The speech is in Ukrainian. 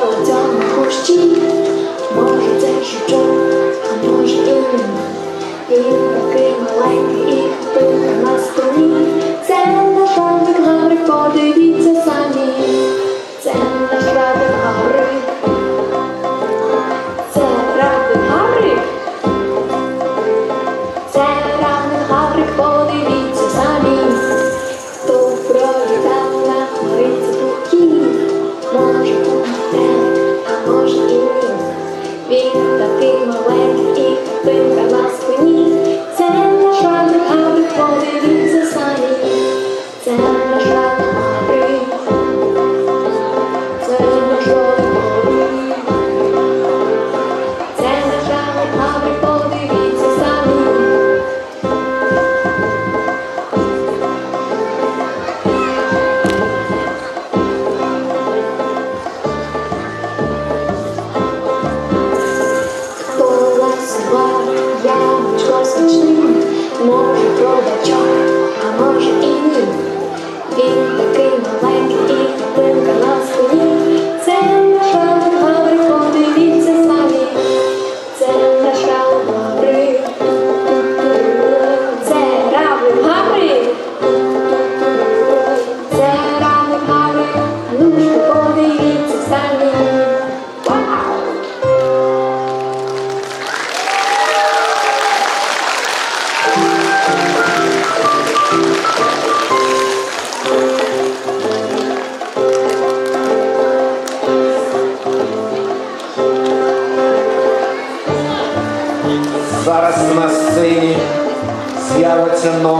у це наш равник Гаврик. Це наш. Це Він такий маленький і хатинка на спині. Це наш равник Гаврик, подивіться самі. Це наш смачним, може пробачок, а може Зараз на сцені з'явиться номер.